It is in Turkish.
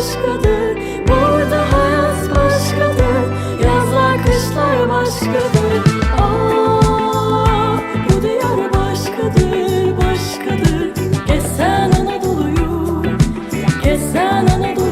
başkadır. Burada hayat başkadır. Yazlar kışlar başkadır. Aa, bu diyar başkadır başkadır. Gezsen Anadolu'yu Gezsen Anadolu'yu.